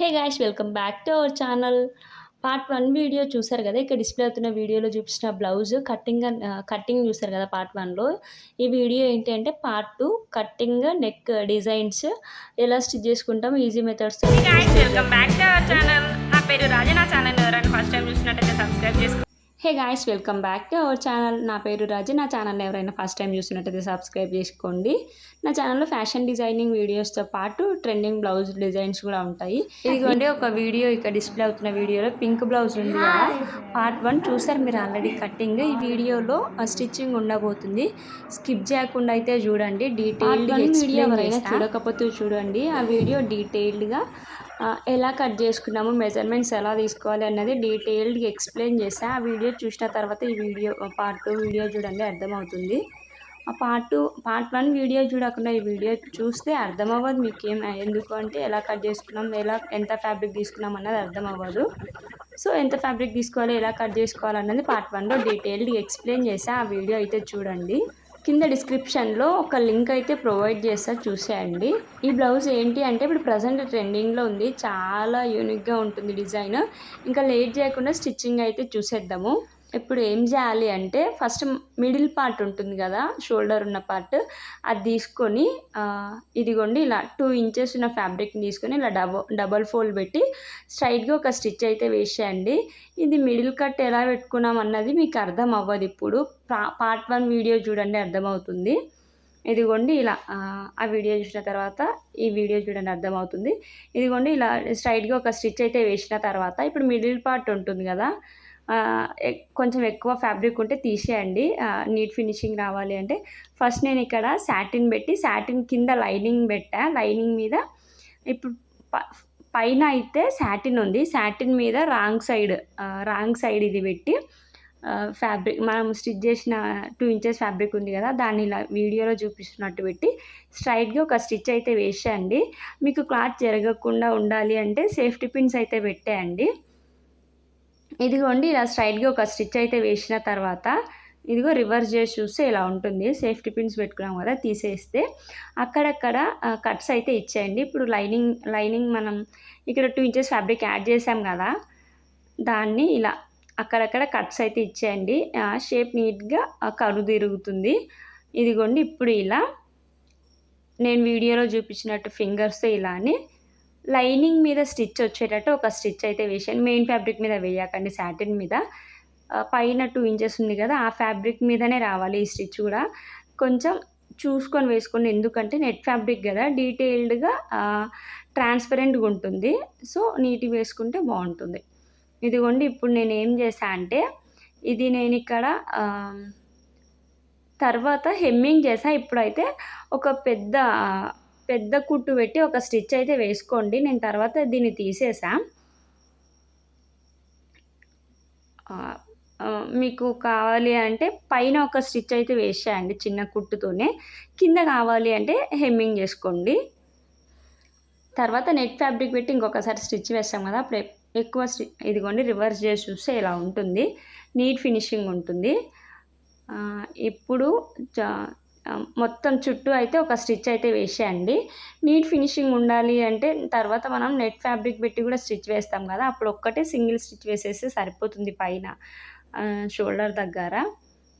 Hey guys welcome back to our channel part one video చూసారు కదా? ఇక్కడ display అవుతున్న వీడియోలో చూపించిన బ్లౌజ్ కట్టింగ్ కట్టింగ్ చూసారు కదా పార్ట్ వన్లో ఈ వీడియో ఏంటి అంటే part two cutting neck designs ఎలా స్టిచ్ చేసుకుంటాం easy methods welcome back to our channel నా పేరు రాజనా నా ఛానల్ ఎవరైనా ఫస్ట్ టైం చూసినట్టయితే సబ్స్క్రైబ్ చేసుకోండి hey guys welcome back to our channel. నా పేరు రాజు. నా ఛానల్ ఎవరైనా ఫస్ట్ టైం చూసినట్టయితే సబ్స్క్రైబ్ చేసుకోండి. నా ఛానల్లో ఫ్యాషన్ డిజైనింగ్ వీడియోస్తో పాటు ట్రెండింగ్ బ్లౌజ్ డిజైన్స్ కూడా ఉంటాయి. ఇదిగోండి ఒక వీడియో ఇక్కడ డిస్ప్లే అవుతున్న వీడియోలో పింక్ బ్లౌజ్ ఉంది కదా. పార్ట్ వన్ చూసారు మీరు ఆల్రెడీ కటింగ్ ఈ వీడియోలో స్టిచ్చింగ్ ఉండబోతుంది. స్కిప్ చేయకుండా అయితే చూడండి. డీటెయిల్డ్ వీడియో ఎవరైనా చూడకపోతే చూడండి. ఆ వీడియో డీటెయిల్డ్గా ఎలా కట్ చేసుకున్నాము మెజర్మెంట్స్ ఎలా తీసుకోవాలి అన్నది డీటెయిల్డ్గా ఎక్స్ప్లెయిన్ చేసా ఆ వీడియో చూసిన తర్వాత ఈ వీడియో పార్ట్ టూ వీడియో చూడండి అర్థమవుతుంది. ఆ part two part one video చూడకుండా ఈ వీడియో చూస్తే అర్థమవ్వదు మీకు ఏం ఎందుకు అంటే ఎలా కట్ చేసుకున్నాం ఎలా ఎంత ఫ్యాబ్రిక్ తీసుకున్నాం అన్నది అర్థం అవ్వదు సో ఎంత ఫ్యాబ్రిక్ తీసుకోవాలి ఎలా కట్ చేసుకోవాలి అన్నది పార్ట్ వన్లో డీటెయిల్డ్గా ఎక్స్ప్లెయిన్ చేసా ఆ వీడియో అయితే చూడండి. కింద డిస్క్రిప్షన్లో ఒక లింక్ అయితే ప్రొవైడ్ చేస్తా చూసేయండి. ఈ బ్లౌజ్ ఏంటి అంటే ఇప్పుడు ప్రజెంట్ ట్రెండింగ్లో ఉంది. చాలా యూనిక్గా ఉంటుంది డిజైన్. ఇంకా లేట్ చేయకుండా స్టిచ్చింగ్ అయితే చూసేద్దాము. ఇప్పుడు ఏం చేయాలి అంటే ఫస్ట్ మిడిల్ పార్ట్ ఉంటుంది కదా షోల్డర్ ఉన్న పార్ట్ అది తీసుకొని ఇదిగోండి ఇలా టూ ఇంచెస్ ఉన్న ఫ్యాబ్రిక్ని తీసుకొని ఇలా డబల్ డబల్ ఫోల్డ్ పెట్టి స్ట్రైట్గా ఒక స్టిచ్ అయితే వేసేయండి. ఇది మిడిల్ కట్ ఎలా పెట్టుకున్నాం అన్నది మీకు అర్థం అవ్వదు ఇప్పుడు. పార్ట్ వన్ వీడియో చూడండి అర్థమవుతుంది. ఇదిగోండి ఇలా ఆ, వీడియో చూసిన తర్వాత ఈ వీడియో చూడండి అర్థమవుతుంది. ఇదిగోండి ఇలా స్ట్రైట్గా ఒక స్టిచ్ అయితే వేసిన తర్వాత ఇప్పుడు మిడిల్ పార్ట్ ఉంటుంది కదా కొంచెం ఎక్కువ ఫ్యాబ్రిక్ ఉంటే తీసేయండి. నీట్ ఫినిషింగ్ రావాలి అంటే. ఫస్ట్ నేను ఇక్కడ సాటిన్ పెట్టి సాటిన్ కింద లైనింగ్ పెట్టా. లైనింగ్ మీద ఇప్పుడు పైన అయితే శాటిన్ ఉంది. సాటిన్ మీద రాంగ్ సైడ్ రాంగ్ సైడ్ ఇది పెట్టి ఫ్యాబ్రిక్ మనం స్టిచ్ చేసిన టూ ఇంచెస్ ఫ్యాబ్రిక్ ఉంది కదా దాన్ని ఇలా వీడియోలో చూపిస్తున్నట్టు పెట్టి స్ట్రైట్గా ఒక స్టిచ్ అయితే వేసేయండి. మీకు క్లాత్ జరగకుండా ఉండాలి అంటే సేఫ్టీ పిన్స్ అయితే పెట్టేయండి. ఇదిగోండి ఇలా స్ట్రైట్గా ఒక స్టిచ్ అయితే వేసిన తర్వాత ఇదిగో రివర్స్ చేసి చూస్తే ఇలా ఉంటుంది. సేఫ్టీ పిన్స్ పెట్టుకున్నాం కదా తీసేస్తే. అక్కడక్కడ కట్స్ అయితే ఇచ్చేయండి. ఇప్పుడు లైనింగ్ లైనింగ్ మనం ఇక్కడ టూ ఇంచెస్ ఫ్యాబ్రిక్ యాడ్ చేసాం కదా దాన్ని ఇలా అక్కడక్కడ కట్స్ అయితే ఇచ్చేయండి. షేప్ నీట్గా కరు తిరుగుతుంది. ఇదిగోండి ఇప్పుడు ఇలా నేను వీడియోలో చూపించినట్టు ఫింగర్స్తో ఇలా అని లైనింగ్ మీద స్టిచ్ వచ్చేటట్టు ఒక స్టిచ్ అయితే వేసాను మెయిన్ ఫ్యాబ్రిక్ మీద వేయకండి శాటిన్ మీద. పైన టూ ఇంచెస్ ఉంది కదా ఆ ఫ్యాబ్రిక్ మీదనే రావాలి ఈ స్టిచ్ కూడా. కొంచెం చూసుకొని వేసుకోండి ఎందుకంటే నెట్ ఫ్యాబ్రిక్ కదా డీటెయిల్డ్గా ట్రాన్స్పరెంట్గా ఉంటుంది. సో నీట్గా వేసుకుంటే బాగుంటుంది. ఇదిగోండి ఇప్పుడు నేను ఏం చేశా అంటే ఇది నేను ఇక్కడ తర్వాత హెమ్మింగ్ చేసా ఇప్పుడైతే ఒక పెద్ద పెద్ద కుట్టు పెట్టి ఒక స్టిచ్ అయితే వేసుకోండి. నేను తర్వాత దీన్ని తీసేసా. మీకు కావాలి అంటే పైన ఒక స్టిచ్ అయితే వేసేయండి చిన్న కుట్టుతోనే. కింద కావాలి అంటే హెమ్మింగ్ చేసుకోండి. తర్వాత నెట్ ఫ్యాబ్రిక్ పెట్టి ఇంకొకసారి స్టిచ్ వేస్తాం కదా అప్పుడు ఎక్కువ స్టి ఇదిగోండి రివర్స్ చేసి చూస్తే ఇలా ఉంటుంది. నీట్ ఫినిషింగ్ ఉంటుంది. ఇప్పుడు చ- మొత్తం చుట్టూ అయితే ఒక స్టిచ్ అయితే వేసేయండి. నీట్ ఫినిషింగ్ ఉండాలి అంటే తర్వాత మనం నెట్ ఫ్యాబ్రిక్ పెట్టి కూడా స్టిచ్ వేస్తాం కదా అప్పుడు ఒక్కటే సింగిల్ స్టిచ్ వేసేస్తే సరిపోతుంది పైన షోల్డర్ దగ్గర.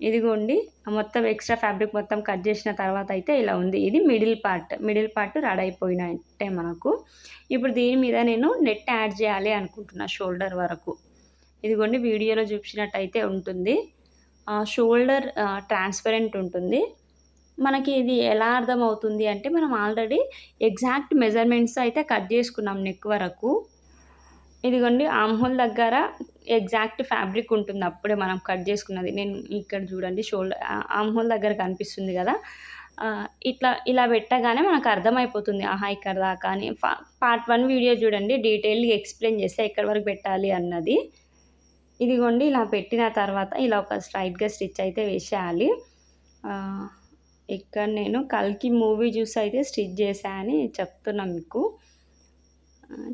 ఇదిగోండి మొత్తం ఎక్స్ట్రా ఫ్యాబ్రిక్ మొత్తం కట్ చేసిన తర్వాత అయితే ఇలా ఉంది. ఇది middle part middle part ready అయిపోయినట్టే మనకు. ఇప్పుడు దీని మీద నేను నెట్ యాడ్ చేయాలి అనుకుంటున్నా షోల్డర్ వరకు. ఇదిగోండి వీడియోలో చూపించినట్టయితే ఉంటుంది. షోల్డర్ ట్రాన్స్పరెంట్ ఉంటుంది. మనకి ఇది ఎలా అర్థమవుతుంది అంటే మనం ఆల్రెడీ ఎగ్జాక్ట్ మెజర్మెంట్స్ అయితే కట్ చేసుకున్నాం నెక్ వరకు. ఇదిగోండి ఆమ్హోల్ దగ్గర ఎగ్జాక్ట్ ఫ్యాబ్రిక్ ఉంటుంది. అప్పుడే మనం కట్ చేసుకున్నది. నేను ఇక్కడ చూడండి షోల్డర్ ఆమ్హోల్ దగ్గర కనిపిస్తుంది కదా. ఇట్లా ఇలా పెట్టగానే మనకు అర్థమైపోతుంది. ఆహా ఇక్కడ దాకా అని. పార్ట్ వన్ వీడియో చూడండి డీటెయిల్గా ఎక్స్ప్లెయిన్ చేస్తే ఎక్కడి వరకు పెట్టాలి అన్నది. ఇదిగోండి ఇలా పెట్టిన తర్వాత ఇలా ఒక స్ట్రైట్గా స్టిచ్ అయితే వేసేయాలి. ఇక్కడ నేను కల్కి మూవీ చూసి అయితే స్టిచ్ చేశా అని చెప్తున్నా మీకు.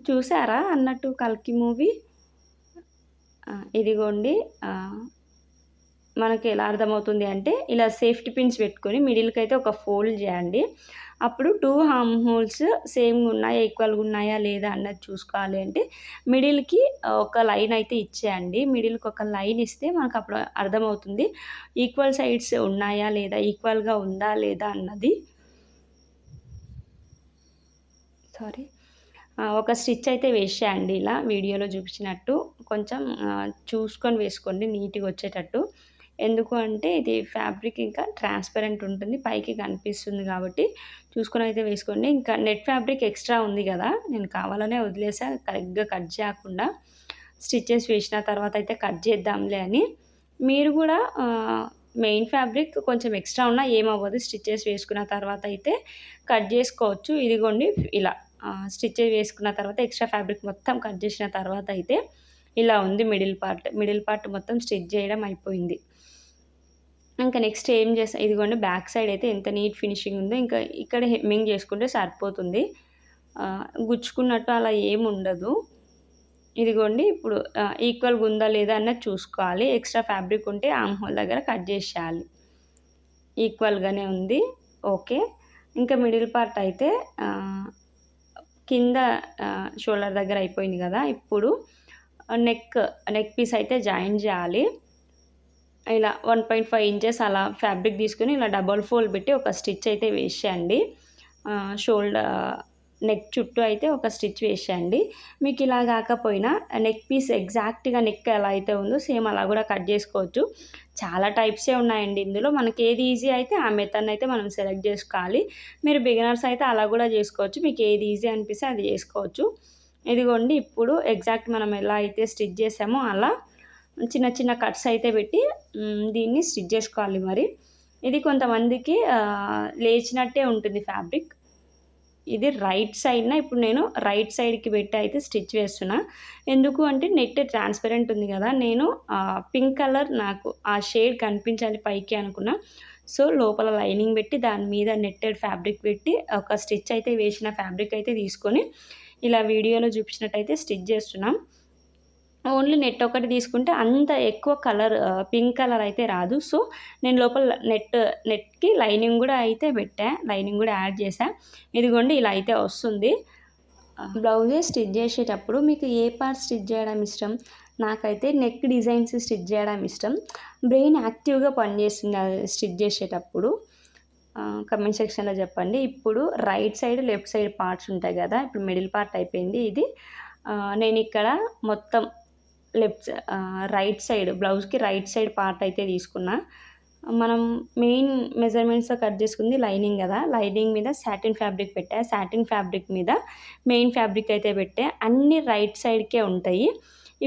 చూసారా అన్నట్టు కల్కి మూవీ? ఇదిగోండి మనకి ఎలా అర్థమవుతుంది అంటే ఇలా సేఫ్టీ పిన్స్ పెట్టుకొని మిడిల్కి అయితే ఒక ఫోల్డ్ చేయండి. అప్పుడు టూ హామ్ హోల్స్ సేమ్గా ఉన్నాయా ఈక్వల్గా ఉన్నాయా లేదా అన్నది చూసుకోవాలి అంటే మిడిల్కి ఒక లైన్ అయితే ఇచ్చేయండి. మిడిల్కి ఒక లైన్ ఇస్తే మనకు అప్పుడు అర్థమవుతుంది ఈక్వల్ సైడ్స్ ఉన్నాయా లేదా ఈక్వల్గా ఉందా లేదా అన్నది. సారీ ఒక స్టిచ్ అయితే వేసేయండి ఇలా వీడియోలో చూపించినట్టు. కొంచెం చూసుకొని వేసుకోండి నీట్గా వచ్చేటట్టు. ఎందుకు అంటే ఇది ఫ్యాబ్రిక్ ఇంకా ట్రాన్స్పరెంట్ ఉంటుంది పైకి కనిపిస్తుంది కాబట్టి చూసుకొని అయితే వేసుకోండి. ఇంకా నెట్ ఫ్యాబ్రిక్ ఎక్స్ట్రా ఉంది కదా నేను కావాలనే వదిలేసా కరెక్ట్గా కట్ చేయకుండా స్టిచ్చెస్ వేసిన తర్వాత అయితే కట్ చేద్దాంలే అని. మీరు కూడా మెయిన్ ఫ్యాబ్రిక్ కొంచెం ఎక్స్ట్రా ఉన్నా ఏమవ్వదు స్టిచ్చెస్ వేసుకున్న తర్వాత అయితే కట్ చేసుకోవచ్చు. ఇదిగోండి ఇలా స్టిచ్చెస్ వేసుకున్న తర్వాత ఎక్స్ట్రా ఫ్యాబ్రిక్ మొత్తం కట్ చేసిన తర్వాత అయితే ఇలా ఉంది మిడిల్ పార్ట్. మిడిల్ పార్ట్ మొత్తం స్టిచ్ చేయడం అయిపోయింది. ఇంకా నెక్స్ట్ ఏం చేస్తా ఇదిగోండి బ్యాక్ సైడ్ అయితే ఎంత నీట్ ఫినిషింగ్ ఉందో ఇంకా ఇక్కడ హెమ్మింగ్ చేసుకుంటే సరిపోతుంది. గుచ్చుకున్నట్టు అలా ఏముండదు ఉండదు. ఇదిగోండి ఇప్పుడు ఈక్వల్గా ఉందా లేదా అన్నది చూసుకోవాలి. ఎక్స్ట్రా ఫ్యాబ్రిక్ ఉంటే ఆమ్ హోల్ దగ్గర కట్ చేసేయాలి. ఈక్వల్గానే ఉంది. ఓకే ఇంకా మిడిల్ పార్ట్ అయితే కింద షోల్డర్ దగ్గర అయిపోయింది కదా. ఇప్పుడు నెక్ నెక్ పీస్ అయితే జాయిన్ చేయాలి. ఇలా వన్ పాయింట్ ఫైవ్ ఇంచెస్ అలా ఫ్యాబ్రిక్ తీసుకుని ఇలా డబల్ ఫోల్డ్ పెట్టి ఒక స్టిచ్ అయితే వేసేయండి. షోల్డర్ నెక్ చుట్టూ అయితే ఒక స్టిచ్ వేసేయండి. మీకు ఇలా కాకపోయినా నెక్ పీస్ ఎగ్జాక్ట్గా నెక్ ఎలా అయితే ఉందో సేమ్ అలా కూడా కట్ చేసుకోవచ్చు. చాలా టైప్సే ఉన్నాయండి ఇందులో. మనకి ఏది ఈజీ అయితే ఆ మెథడ్ అయితే మనం సెలెక్ట్ చేసుకోవాలి. మీరు బిగినర్స్ అయితే అలా కూడా చేసుకోవచ్చు. మీకు ఏది ఈజీ అనిపిస్తే అది చేసుకోవచ్చు. ఇదిగోండి ఇప్పుడు ఎగ్జాక్ట్ మనం ఎలా అయితే స్టిచ్ చేసామో అలా చిన్న చిన్న కట్స్ అయితే పెట్టి దీన్ని స్టిచ్ చేసుకోవాలి మరి. ఇది కొంతమందికి లేచినట్టే ఉంటుంది ఫ్యాబ్రిక్. ఇది రైట్ సైడ్న ఇప్పుడు నేను రైట్ సైడ్కి పెట్టి అయితే స్టిచ్ వేస్తున్నా. ఎందుకు అంటే నెట్ ట్రాన్స్పరెంట్ ఉంది కదా నేను పింక్ కలర్ నాకు ఆ షేడ్ కనిపించాలి పైకి అనుకున్నా. సో లోపల లైనింగ్ పెట్టి దాని మీద నెట్టెడ్ ఫ్యాబ్రిక్ పెట్టి ఒక స్టిచ్ అయితే వేసిన ఫ్యాబ్రిక్ అయితే తీసుకొని ఇలా వీడియోలో చూపించినట్టయితే స్టిచ్ చేస్తున్నాం. ఓన్లీ నెట్ ఒకటి తీసుకుంటే అంత ఎక్కువ కలర్ పింక్ కలర్ అయితే రాదు. సో నేను లోపల నెట్ నెట్కి లైనింగ్ కూడా అయితే పెట్టా. లైనింగ్ కూడా యాడ్ చేసా ఇదిగోండి ఇలా అయితే వస్తుంది. బ్లౌజే స్టిచ్ చేసేటప్పుడు మీకు ఏ పార్ట్ స్టిచ్ చేయడం ఇష్టం? నాకైతే నెక్ డిజైన్స్ స్టిచ్ చేయడం ఇష్టం. బ్రెయిన్ యాక్టివ్గా పనిచేస్తుంది అది స్టిచ్ చేసేటప్పుడు. కమెంట్ సెక్షన్లో చెప్పండి. ఇప్పుడు right side left side parts ఉంటాయి కదా ఇప్పుడు మిడిల్ పార్ట్ అయిపోయింది ఇది. నేను ఇక్కడ మొత్తం లెఫ్ట్ రైట్ సైడ్ బ్లౌజ్కి రైట్ సైడ్ పార్ట్ అయితే తీసుకున్నా. మనం మెయిన్ మెజర్మెంట్స్తో కట్ చేసుకుంది లైనింగ్ కదా. లైనింగ్ మీద సాటిన్ ఫ్యాబ్రిక్ పెట్టా. సాటిన్ ఫ్యాబ్రిక్ మీద మెయిన్ ఫ్యాబ్రిక్ అయితే పెట్టా. అన్ని రైట్ సైడ్కే ఉంటాయి.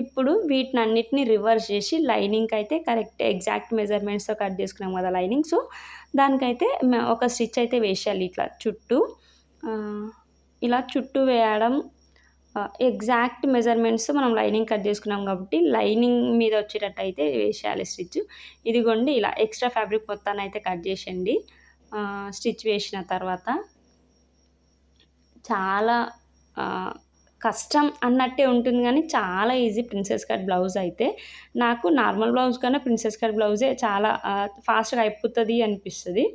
ఇప్పుడు వీటిని అన్నిటిని రివర్స్ చేసి లైనింగ్కి అయితే కరెక్ట్ ఎగ్జాక్ట్ మెజర్మెంట్స్తో కట్ చేసుకున్నాం కదా లైనింగ్. సో దానికైతే ఒక స్టిచ్ అయితే వేసేయాలి ఇట్లా చుట్టూ. ఇలా చుట్టూ వేయడం ఎగ్జాక్ట్ మెజర్మెంట్స్ మనం లైనింగ్ కట్ చేసుకున్నాం కాబట్టి లైనింగ్ మీద వచ్చేటట్టు అయితే వేసేయాలి స్టిచ్ ఇదిగోండి ఇలా ఎక్స్ట్రా ఫ్యాబ్రిక్ మొత్తాన్ని అయితే కట్ చేసేయండి. స్టిచ్ వేసిన తర్వాత చాలా కష్టం అన్నట్టే ఉంటుంది కానీ చాలా ఈజీ ప్రిన్సెస్ కట్ బ్లౌజ్ అయితే. నాకు నార్మల్ బ్లౌజ్ కన్నా ప్రిన్సెస్ కట్ బ్లౌజే చాలా ఫాస్ట్గా అయిపోతుంది అనిపిస్తుంది.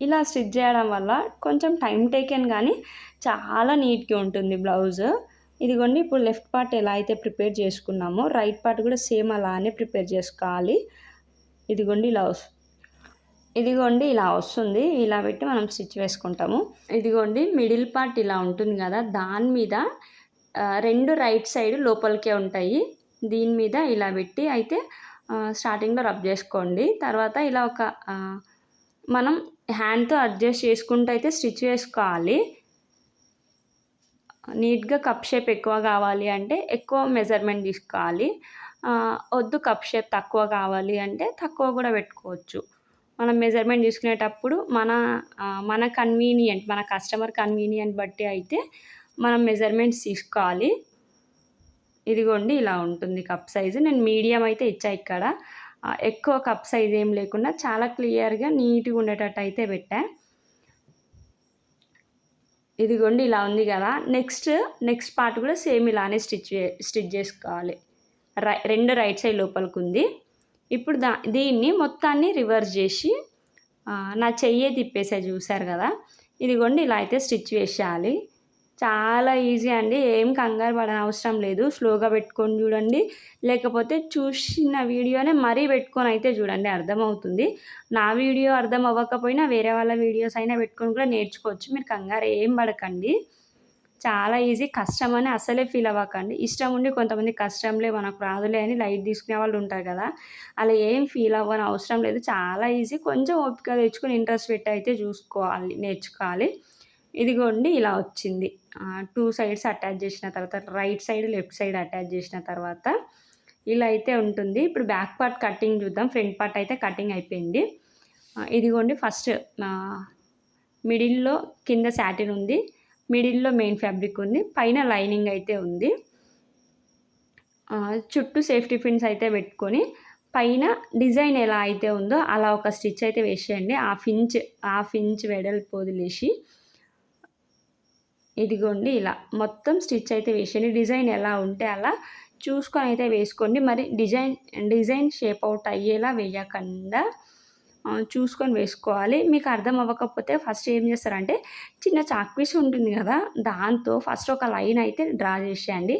ఇలా స్టిచ్ చేయడం వల్ల కొంచెం టైం టేకెన్ కానీ చాలా నీట్గా ఉంటుంది బ్లౌజ్. ఇదిగోండి ఇప్పుడు లెఫ్ట్ పార్ట్ ఎలా అయితే ప్రిపేర్ చేసుకున్నామో రైట్ పార్ట్ కూడా సేమ్ అలానే ప్రిపేర్ చేసుకోవాలి. ఇదిగోండి ఇలా ఇదిగోండి ఇలా వస్తుంది. ఇలా పెట్టి మనం స్టిచ్ వేసుకుంటాము. ఇదిగోండి మిడిల్ పార్ట్ ఇలా ఉంటుంది కదా దాని మీద రెండు రైట్ సైడ్ లోపలికే ఉంటాయి. దీని మీద ఇలా పెట్టి అయితే స్టార్టింగ్లో రబ్ చేసుకోండి. తర్వాత ఇలా ఒక మనం హ్యాండ్తో అడ్జస్ట్ చేసుకుంటూ అయితే స్టిచ్ వేసుకోవాలి నీట్గా కప్ షేప్ ఎక్కువ కావాలి అంటే ఎక్కువ మెజర్మెంట్ తీసుకోవాలి. వద్దు కప్ షేప్ తక్కువ కావాలి అంటే తక్కువ కూడా పెట్టుకోవచ్చు. మనం మెజర్మెంట్ తీసుకునేటప్పుడు మన మన కన్వీనియంట్ మన కస్టమర్ కన్వీనియంట్ బట్టి అయితే మనం మెజర్మెంట్స్ తీసుకోవాలి. ఇదిగోండి ఇలా ఉంటుంది కప్ సైజు. నేను మీడియం అయితే ఇచ్చా ఇక్కడ. ఎక్కువ కప్ సైజ్ ఏం లేకుండా చాలా క్లియర్గా నీట్గా ఉండేటట్టు అయితే పెట్టా. ఇదిగోండి ఇలా ఉంది కదా. నెక్స్ట్ నెక్స్ట్ పార్ట్ కూడా సేమ్ ఇలానే స్టిచ్ స్టిచ్ చేసుకోవాలి. రై రెండు రైట్ సైడ్ లోపలికి ఉంది. ఇప్పుడు దా దీన్ని మొత్తాన్ని రివర్స్ చేసి నా చెయ్యే తిప్పేసా చూసారు కదా. ఇదిగోండి ఇలా అయితే స్టిచ్ వేసేయాలి చాలా ఈజీ అండి. ఏం కంగారు పడని అవసరం లేదు. స్లోగా పెట్టుకొని చూడండి. లేకపోతే చూసిన వీడియోనే మరీ పెట్టుకొని అయితే చూడండి. అర్థమవుతుంది. నా వీడియో అర్థం అవ్వకపోయినా వేరే వాళ్ళ వీడియోస్ అయినా పెట్టుకొని కూడా నేర్చుకోవచ్చు. మీరు కంగారు ఏం పడకండి. చాలా ఈజీ. కష్టం అని అసలే ఫీల్ అవ్వకండి. ఇష్టం ఉండి కొంతమంది కష్టంలే మనకు రాదులే అని లైట్ తీసుకునే వాళ్ళు ఉంటారు కదా. అలా ఏం ఫీల్ అవ్వని అవసరం లేదు. చాలా ఈజీ. కొంచెం ఓపిక తెచ్చుకొని ఇంట్రెస్ట్ పెట్టి అయితే చూసుకోవాలి నేర్చుకోవాలి. ఇదిగోండి ఇలా వచ్చింది. టూ సైడ్స్ అటాచ్ చేసిన తర్వాత right side left side attach చేసిన తర్వాత ఇలా అయితే ఉంటుంది. ఇప్పుడు బ్యాక్ పార్ట్ కటింగ్ చూద్దాం. ఫ్రంట్ పార్ట్ అయితే కటింగ్ అయిపోయింది. ఇదిగోండి ఫస్ట్ మిడిల్లో కింద శాటిన్ ఉంది. మిడిల్లో మెయిన్ ఫ్యాబ్రిక్ ఉంది. పైన లైనింగ్ అయితే ఉంది. చుట్టూ సేఫ్టీ పిన్స్ అయితే పెట్టుకొని పైన డిజైన్ ఎలా అయితే ఉందో అలా ఒక స్టిచ్ అయితే వేసేయండి. హాఫ్ ఇంచ్ హాఫ్ ఇంచ్ వెడల్పు వదిలేసి ఇదిగోండి ఇలా. మొత్తం స్టిచ్ అయితే వేసేయండి. డిజైన్ ఎలా ఉంటే అలా చూసుకొని అయితే వేసుకోండి. మరి డిజైన్ డిజైన్ షేప్ అవుట్ అయ్యేలా వేయకుండా చూసుకొని వేసుకోవాలి. మీకు అర్థం అవ్వకపోతే ఫస్ట్ ఏం చేస్తారంటే చిన్న చాక్పీస్ ఉంటుంది కదా దాంతో ఫస్ట్ ఒక లైన్ అయితే డ్రా చేసేయండి.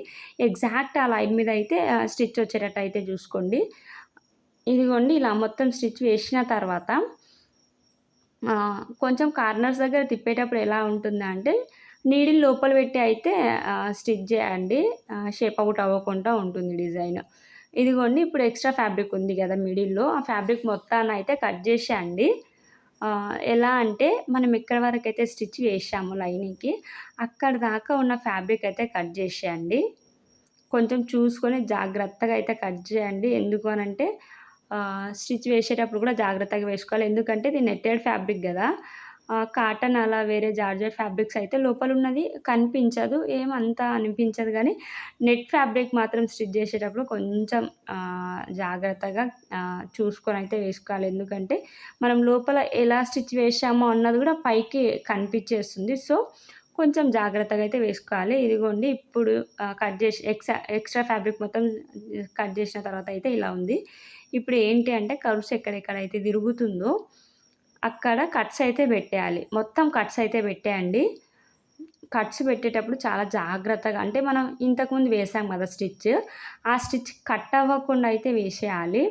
ఎగ్జాక్ట్ ఆ లైన్ మీద అయితే స్టిచ్ వచ్చేటట్టు అయితే చూసుకోండి. ఇదిగోండి ఇలా మొత్తం స్టిచ్ వేసిన తర్వాత కొంచెం కార్నర్స్ దగ్గర తిప్పేటప్పుడు ఎలా ఉంటుంది అంటే నీడిల్ లోపల పెట్టి అయితే స్టిచ్ చేయండి. షేప్ అవుట్ అవ్వకుండా ఉంటుంది డిజైన్. ఇదిగోండి ఇప్పుడు ఎక్స్ట్రా ఫ్యాబ్రిక్ ఉంది కదా మిడిల్లో. ఆ ఫ్యాబ్రిక్ మొత్తాన్ని అయితే కట్ చేసేయండి. ఎలా అంటే మనం ఎక్కడి వరకు అయితే స్టిచ్ వేసాము లైనింగ్కి. అక్కడ దాకా ఉన్న ఫ్యాబ్రిక్ అయితే కట్ చేసేయండి. కొంచెం చూసుకొని జాగ్రత్తగా అయితే కట్ చేయండి. ఎందుకు అంటే స్టిచ్ వేసేటప్పుడు కూడా జాగ్రత్తగా వేసుకోవాలి. ఎందుకంటే ఇది నెట్టెడ్ ఫ్యాబ్రిక్ కదా. కాటన్ అలా వేరే జార్జెట్ ఫ్యాబ్రిక్స్ అయితే లోపల ఉన్నది కనిపించదు ఏమంతా అనిపించదు కానీ నెట్ ఫ్యాబ్రిక్ మాత్రం స్టిచ్ చేసేటప్పుడు కొంచెం జాగ్రత్తగా చూసుకొని అయితే వేసుకోవాలి. ఎందుకంటే మనం లోపల ఎలా స్టిచ్ వేసామో అన్నది కూడా పైకి కనిపించేస్తుంది. సో కొంచెం జాగ్రత్తగా అయితే వేసుకోవాలి. ఇదిగోండి ఇప్పుడు కట్ చేసి ఎక్స్ట్రా ఎక్స్ట్రా ఫ్యాబ్రిక్ మొత్తం కట్ చేసిన తర్వాత అయితే ఇలా ఉంది. ఇప్పుడు ఏంటి అంటే కర్వ్స్ ఎక్కడెక్కడైతే తిరుగుతుందో అక్కడ కట్స్ అయితే పెట్టేయాలి. మొత్తం కట్స్ అయితే పెట్టేయండి. కట్స్ పెట్టేటప్పుడు చాలా జాగ్రత్తగా అంటే మనం ఇంతకుముందు వేసాం కదా స్టిచ్ ఆ స్టిచ్ కట్ అవ్వకుండా అయితే వేసేయాలి.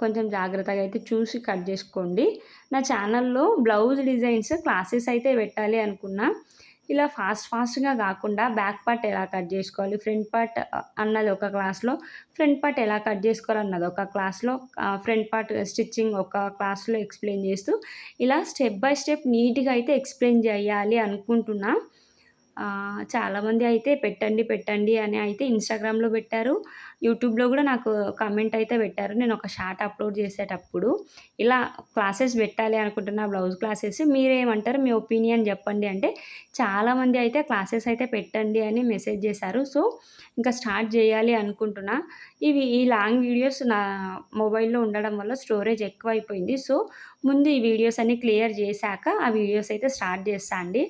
కొంచెం జాగ్రత్తగా అయితే చూసి కట్ చేసుకోండి. నా ఛానల్లో బ్లౌజ్ డిజైన్స్ క్లాసెస్ అయితే పెట్టాలి అనుకున్నా. ఇలా ఫాస్ట్ ఫాస్ట్గా కాకుండా బ్యాక్ పార్ట్ ఎలా కట్ చేసుకోవాలి? ఫ్రంట్ పార్ట్ అన్నది ఒక క్లాస్లో. ఫ్రంట్ పార్ట్ ఎలా కట్ చేసుకోవాలి అన్నది ఒక క్లాస్లో. ఫ్రంట్ పార్ట్ స్టిచ్చింగ్ ఒక క్లాస్లో ఎక్స్ప్లెయిన్ చేస్తూ ఇలా స్టెప్ బై స్టెప్ నీట్గా అయితే ఎక్స్ప్లెయిన్ చేయాలి అనుకుంటున్నా. చాలామంది అయితే పెట్టండి పెట్టండి అని అయితే ఇన్స్టాగ్రామ్లో పెట్టారు. యూట్యూబ్లో కూడా నాకు కామెంట్ అయితే పెట్టారు. నేను ఒక షార్ట్ అప్లోడ్ చేసేటప్పుడు ఇలా క్లాసెస్ పెట్టాలి అనుకుంటున్నా బ్లౌజ్ క్లాసెస్ మీరేమంటారు? మీ ఒపీనియన్ చెప్పండి అంటే చాలామంది అయితే క్లాసెస్ అయితే పెట్టండి అని మెసేజ్ చేశారు. సో ఇంకా స్టార్ట్ చేయాలి అనుకుంటున్నా. ఇవి ఈ లాంగ్ వీడియోస్ నా మొబైల్లో ఉండడం వల్ల స్టోరేజ్ ఎక్కువ అయిపోయింది సో ముందు ఈ వీడియోస్ అన్ని క్లియర్ చేశాక ఆ వీడియోస్ అయితే స్టార్ట్ చేస్తా అండి.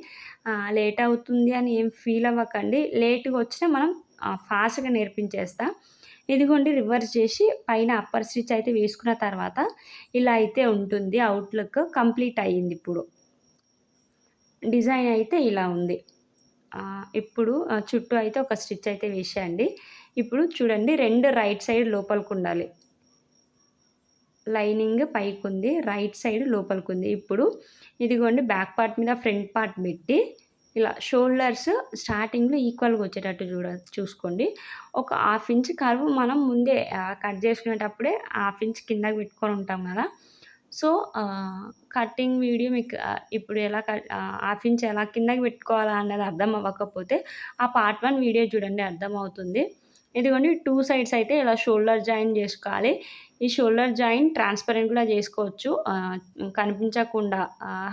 లేట్ అవుతుంది అని ఏం ఫీల్ అవ్వకండి. లేట్గా వచ్చినా మనం ఫాస్ట్గా నేర్పించేస్తా. ఇదిగోండి రివర్స్ చేసి పైన అప్పర్ స్టిచ్ అయితే వేసుకున్న తర్వాత ఇలా అయితే ఉంటుంది. అవుట్లుక్ కంప్లీట్ అయ్యింది ఇప్పుడు. డిజైన్ అయితే ఇలా ఉంది. ఇప్పుడు చుట్టూ అయితే ఒక స్టిచ్ అయితే వేసేయండి. ఇప్పుడు చూడండి రెండు రైట్ సైడ్ లోపలికి ఉండాలి. లైనింగ్ పైకి ఉంది రైట్ సైడ్ లోపలికి ఉంది ఇప్పుడు ఇదిగోండి బ్యాక్ పార్ట్ మీద ఫ్రంట్ పార్ట్ పెట్టి ఇలా షోల్డర్స్ స్టార్టింగ్లో ఈక్వల్గా వచ్చేటట్టు చూడ చూసుకోండి. ఒక హాఫ్ ఇంచ్ కర్వ్ మనం ముందే కట్ చేసుకునేటప్పుడే హాఫ్ ఇంచ్ కిందకి పెట్టుకొని ఉంటాం కదా. సో కటింగ్ వీడియో మీకు ఇప్పుడు ఎలా కట్ హాఫ్ ఇంచ్ ఎలా కిందకి పెట్టుకోవాలా అన్నది అర్థం అవ్వకపోతే ఆ పార్ట్ వన్ వీడియో చూడండి అర్థమవుతుంది ఇదిగోండి టూ సైడ్స్ అయితే ఇలా షోల్డర్ జాయిన్ చేసుకోవాలి. ఈ షోల్డర్ జాయిన్ ట్రాన్స్పరెంట్ కూడా చేసుకోవచ్చు. కనిపించకుండా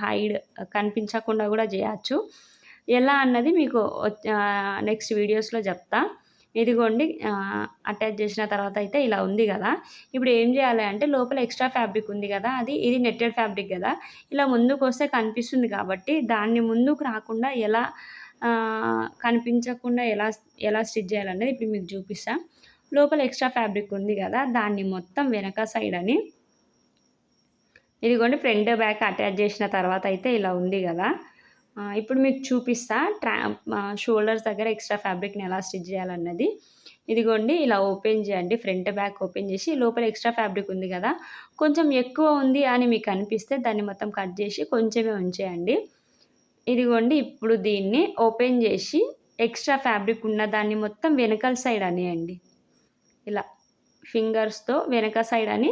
హైడ్ కనిపించకుండా కూడా చేయొచ్చు. ఎలా అన్నది మీకు నెక్స్ట్ వీడియోస్లో చెప్తా. ఇదిగోండి అటాచ్ చేసిన తర్వాత అయితే ఇలా ఉంది కదా. ఇప్పుడు ఏం చేయాలి అంటే లోపల ఎక్స్ట్రా ఫ్యాబ్రిక్ ఉంది కదా అది ఇది నెట్టెడ్ ఫ్యాబ్రిక్ కదా. ఇలా ముందుకు వస్తే కనిపిస్తుంది కాబట్టి దాన్ని ముందుకు రాకుండా ఎలా కనిపించకుండా ఎలా ఎలా స్టిచ్ చేయాలనేది ఇప్పుడు మీకు చూపిస్తా. లోపల ఎక్స్ట్రా ఫ్యాబ్రిక్ ఉంది కదా దాన్ని మొత్తం వెనక సైడ్ అని ఇదిగోండి ఫ్రంట్ బ్యాక్ అటాచ్ చేసిన తర్వాత అయితే ఇలా ఉంది కదా. ఇప్పుడు మీకు చూపిస్తా ట్రా షోల్డర్స్ దగ్గర ఎక్స్ట్రా ఫ్యాబ్రిక్ని ఎలా స్టిచ్ చేయాలన్నది. ఇదిగోండి ఇలా ఓపెన్ చేయండి ఫ్రంట్ బ్యాక్ ఓపెన్ చేసి లోపల ఎక్స్ట్రా ఫ్యాబ్రిక్ ఉంది కదా. కొంచెం ఎక్కువ ఉంది అని మీకు అనిపిస్తే దాన్ని మొత్తం కట్ చేసి కొంచెమే ఉంచేయండి. ఇదిగోండి ఇప్పుడు దీన్ని ఓపెన్ చేసి ఎక్స్ట్రా ఫ్యాబ్రిక్ ఉన్న దాన్ని మొత్తం వెనకల సైడ్ అనేయండి. ఇలా ఫింగర్స్తో వెనక సైడ్ అని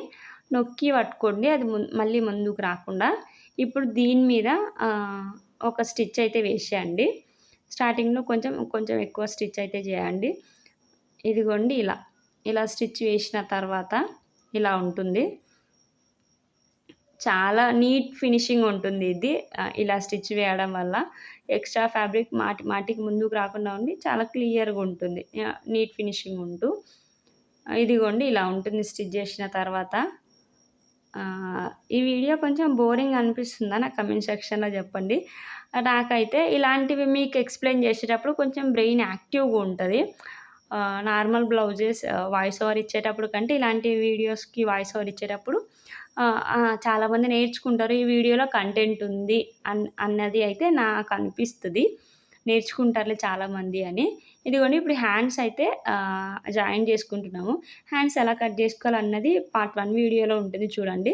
నొక్కి పట్టుకోండి అది మళ్ళీ ముందుకు రాకుండా. ఇప్పుడు దీని మీద ఒక స్టిచ్ అయితే వేసేయండి. స్టార్టింగ్లో కొంచెం కొంచెం ఎక్కువ స్టిచ్ అయితే చేయండి. ఇదిగోండి ఇలా ఇలా స్టిచ్ వేసిన తర్వాత ఇలా ఉంటుంది. చాలా నీట్ ఫినిషింగ్ ఉంటుంది ఇది. ఇలా స్టిచ్ వేయడం వల్ల ఎక్స్ట్రా ఫ్యాబ్రిక్ మాటి మాటికి ముందుకు రాకుండా ఉండి చాలా క్లియర్గా ఉంటుంది. నీట్ ఫినిషింగ్ ఉంటూ. ఇదిగోండి ఇలా ఉంటుంది స్టిచ్ చేసిన తర్వాత. ఈ వీడియో కొంచెం బోరింగ్ అనిపిస్తుందా? నా కమెంట్ సెక్షన్లో చెప్పండి. నాకైతే ఇలాంటివి మీకు ఎక్స్ప్లెయిన్ చేసేటప్పుడు కొంచెం బ్రెయిన్ యాక్టివ్గా ఉంటుంది. నార్మల్ బ్లౌజెస్ వాయిస్ ఓవర్ ఇచ్చేటప్పుడు కంటే ఇలాంటి వీడియోస్కి వాయిస్ ఓవర్ ఇచ్చేటప్పుడు చాలామంది నేర్చుకుంటారు ఈ వీడియోలో కంటెంట్ ఉంది అన్ అన్నది అయితే నాకు అనిపిస్తుంది. నేర్చుకుంటారులే చాలామంది అని. ఇదిగోండి ఇప్పుడు హ్యాండ్స్ అయితే జాయిన్ చేసుకుంటున్నాము. హ్యాండ్స్ ఎలా కట్ చేసుకోవాలన్నది పార్ట్ వన్ వీడియోలో ఉంటుంది చూడండి.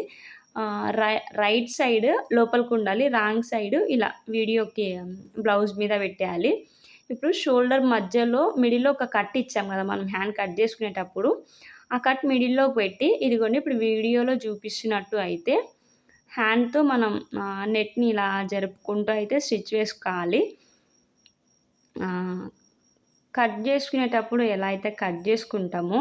రై రైట్ సైడ్ లోపలికి ఉండాలి రాంగ్ సైడ్ ఇలా వీడియోకి బ్లౌజ్ మీద పెట్టేయాలి. ఇప్పుడు షోల్డర్ మధ్యలో మిడిల్లో ఒక కట్ ఇచ్చాం కదా మనం హ్యాండ్ కట్ చేసుకునేటప్పుడు. ఆ కట్ మిడిల్లో పెట్టి ఇదిగోండి ఇప్పుడు వీడియోలో చూపిస్తున్నట్టు అయితే హ్యాండ్తో మనం నెట్ని ఇలా జరుపుకుంటూ అయితే స్టిచ్ వేసుకోవాలి. కట్ చేసుకునేటప్పుడు ఎలా అయితే కట్ చేసుకుంటామో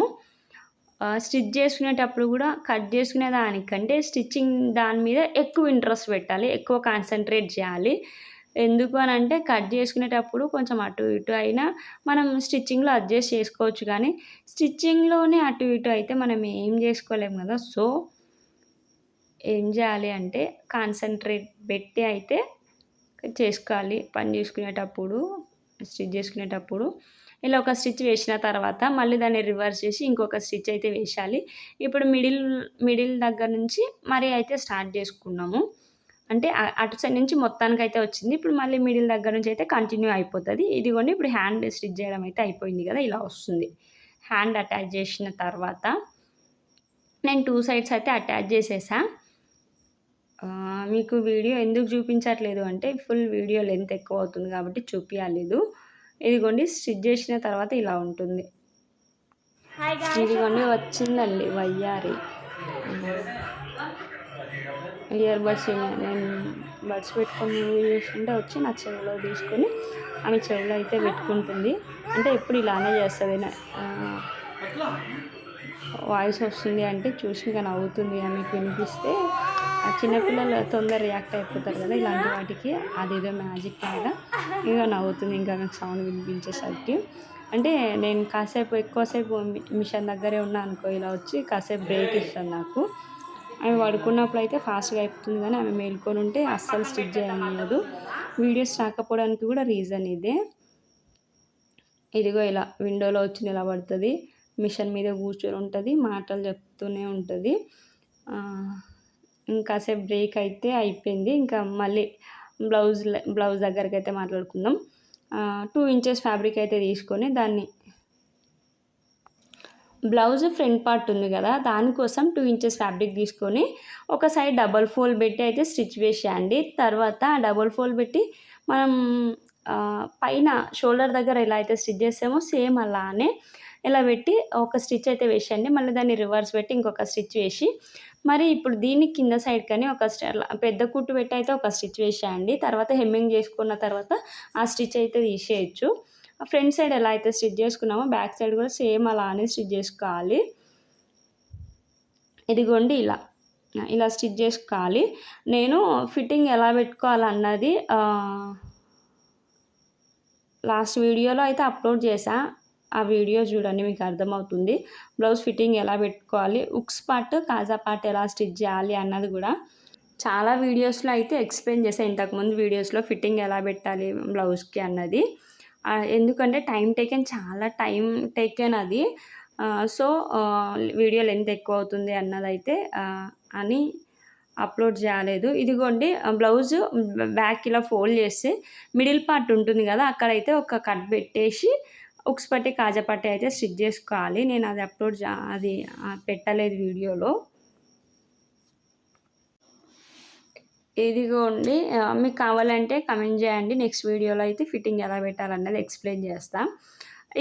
స్టిచ్ చేసుకునేటప్పుడు కూడా కట్ చేసుకునే దానికంటే స్టిచ్చింగ్ దాని మీద ఎక్కువ ఇంట్రెస్ట్ పెట్టాలి ఎక్కువ కాన్సన్ట్రేట్ చేయాలి. ఎందుకు అని అంటే కట్ చేసుకునేటప్పుడు కొంచెం అటు ఇటు అయినా మనం స్టిచ్చింగ్లో అడ్జస్ట్ చేసుకోవచ్చు. కానీ స్టిచ్చింగ్లోనే అటు ఇటు అయితే మనం ఏం చేసుకోలేము కదా. సో ఏం చేయాలి అంటే కాన్సన్ట్రేట్ పెట్టి అయితే చేసుకోవాలి. పని చేసుకునేటప్పుడు స్టిచ్ చేసుకునేటప్పుడు. ఇలా ఒక స్టిచ్ వేసిన తర్వాత మళ్ళీ దాన్ని రివర్స్ చేసి ఇంకొక స్టిచ్ అయితే వేసాలి ఇప్పుడు మిడిల్ మిడిల్ దగ్గర నుంచి మరి అయితే స్టార్ట్ చేసుకున్నాము. అంటే అటు సైడ్ నుంచి మొత్తానికి అయితే వచ్చింది. ఇప్పుడు మళ్ళీ మిడిల్ దగ్గర నుంచి అయితే కంటిన్యూ అయిపోతుంది. ఇదిగోండి ఇప్పుడు హ్యాండ్ స్టిచ్ చేయడం అయితే అయిపోయింది కదా ఇలా వస్తుంది. హ్యాండ్ అటాచ్ చేసిన తర్వాత నేను టూ సైడ్స్ అయితే అటాచ్ చేసేసా. మీకు వీడియో ఎందుకు చూపించట్లేదు అంటే ఫుల్ వీడియో లెంత్ ఎక్కువ అవుతుంది కాబట్టి చూపించలేదు ఇదిగోండి స్టిచ్ చేసిన తర్వాత ఇలా ఉంటుంది. ఇదిగోండి వచ్చిందండి వయ్యారి. ఇయర్ బడ్స్ నేను బడ్స్ పెట్టుకొని మూవీ చూస్తుంటే వచ్చి నా చెవిలో తీసుకొని ఆమె చెవిలో అయితే పెట్టుకుంటుంది. అంటే ఎప్పుడు ఇలానే చేస్తుంది. నా- వాయిస్ వస్తుంది అంటే చూసి ఇంకా నవ్వుతుంది అని వినిపిస్తే ఆ చిన్నపిల్లలు తొందర రియాక్ట్ అయిపోతారు కదా ఇలాంటి వాటికి. అదేదో మ్యాజిక్ లాగా ఇంకా నవ్వుతుంది ఇంకా నాకు సౌండ్ వినిపించేసరికి. అంటే నేను కాసేపు ఎక్కువసేపు మి- మిషన్ దగ్గరే ఉన్నా అనుకో ఇలా వచ్చి కాసేపు బ్రేక్ ఇస్తాను నాకు. ఆమె పడుకున్నప్పుడు అయితే ఫాస్ట్గా అయిపోతుంది కానీ ఆమె మేల్కొని ఉంటే అస్సలు స్టిచ్ చేయలేదు వీడియోస్ రాకపోవడానికి కూడా రీజన్ ఇదే. ఇదిగో ఇలా విండోలో వచ్చి నిలబడుతుంది. మిషన్ మీద కూర్చొని ఉంటుంది మాటలు చెప్తూనే ఉంటుంది. ఇంకాసేపు బ్రేక్ అయితే అయిపోయింది. ఇంకా మళ్ళీ బ్లౌజ్ బ్లౌజ్ దగ్గరికి అయితే మాట్లాడుకుందాం టూ ఇంచెస్ ఫ్యాబ్రిక్ అయితే తీసుకొని దాన్ని బ్లౌజ్ ఫ్రంట్ పార్ట్ ఉంది కదా దానికోసం టూ ఇంచెస్ ఫ్యాబ్రిక్ తీసుకొని ఒక సైడ్ డబల్ ఫోల్ పెట్టి అయితే స్టిచ్ వేసేయండి. తర్వాత డబల్ ఫోల్ పెట్టి మనం పైన షోల్డర్ దగ్గర ఎలా అయితే స్టిచ్ చేసామో సేమ్ అలానే ఇలా పెట్టి ఒక స్టిచ్ అయితే వేసేయండి. మళ్ళీ దాన్ని రివర్స్ పెట్టి ఇంకొక స్టిచ్ వేసి మరి ఇప్పుడు దీన్ని కింద సైడ్ కానీ ఒక అలా పెద్ద కుట్టు పెట్టి అయితే ఒక స్టిచ్ వేసేయండి. తర్వాత హెమ్మింగ్ చేసుకున్న తర్వాత ఆ స్టిచ్ అయితే తీసేయచ్చు. ఫ్రంట్ సైడ్ ఎలా అయితే స్టిచ్ చేసుకున్నామో బ్యాక్ సైడ్ కూడా సేమ్ అలానే స్టిచ్ చేసుకోవాలి. ఇదిగోండి ఇలా. ఇలా స్టిచ్ చేసుకోవాలి. నేను ఫిట్టింగ్ ఎలా పెట్టుకోవాలన్నది లాస్ట్ వీడియోలో అయితే అప్లోడ్ చేశా. ఆ వీడియో చూడండి మీకు అర్థమవుతుంది. బ్లౌజ్ ఫిట్టింగ్ ఎలా పెట్టుకోవాలి ఉక్స్ పార్ట్ కాజా పార్ట్ ఎలా స్టిచ్ చేయాలి అన్నది కూడా చాలా వీడియోస్లో అయితే ఎక్స్ప్లెయిన్ చేశాను ఇంతకుముందు వీడియోస్లో ఫిట్టింగ్ ఎలా పెట్టాలి బ్లౌజ్కి అన్నది. ఎందుకంటే టైం టేకెన్ చాలా టైం టేకెన్ అది. సో వీడియో లెంత్ ఎక్కువ అవుతుంది అన్నదైతే అని అప్లోడ్ చేయలేదు. ఇదిగోండి బ్లౌజ్ బ్యాక్ ఇలా ఫోల్డ్ చేస్తే మిడిల్ పార్ట్ ఉంటుంది కదా అక్కడైతే ఒక కట్ పెట్టేసి ఉక్స్ పట్టి కాజా పట్టి అయితే స్టిచ్ చేసుకోవాలి. నేను అది అప్లోడ్ అది పెట్టలేదు వీడియోలో. ఇదిగోండి మీకు కావాలంటే కమెంట్ చేయండి. నెక్స్ట్ వీడియోలో అయితే ఫిట్టింగ్ ఎలా పెట్టాలన్నది ఎక్స్ప్లెయిన్ చేస్తాం.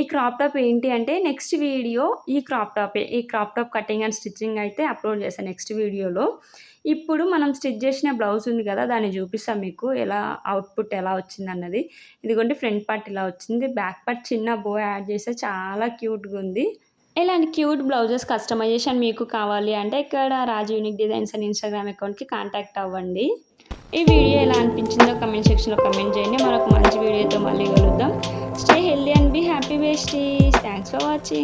ఈ క్రాప్ టాప్ ఏంటి అంటే నెక్స్ట్ వీడియో ఈ క్రాప్ టాపే ఈ crop top cutting and stitching అయితే అప్లోడ్ చేస్తాను నెక్స్ట్ వీడియోలో. ఇప్పుడు మనం స్టిచ్ చేసిన బ్లౌజ్ ఉంది కదా దాన్ని చూపిస్తాం మీకు. ఎలా అవుట్పుట్ ఎలా వచ్చింది అన్నది ఇదిగోండి ఫ్రంట్ పార్ట్ ఇలా వచ్చింది. బ్యాక్ పార్ట్ చిన్న బో యాడ్ చేస్తే చాలా క్యూట్గా ఉంది. ఇలాంటి క్యూట్ బ్లౌజెస్ కస్టమైజేషన్ మీకు కావాలి అంటే ఇక్కడ రాజు యూనిక్ డిజైన్స్ అని ఇన్స్టాగ్రామ్ అకౌంట్కి కాంటాక్ట్ అవ్వండి. ఈ వీడియో ఎలా అనిపించిందో కమెంట్ సెక్షన్లో కమెంట్ చేయండి. మరొక మంచి వీడియోతో మళ్ళీ కలుద్దాం. Stay healthy and be happy bestie. Thanks for watching.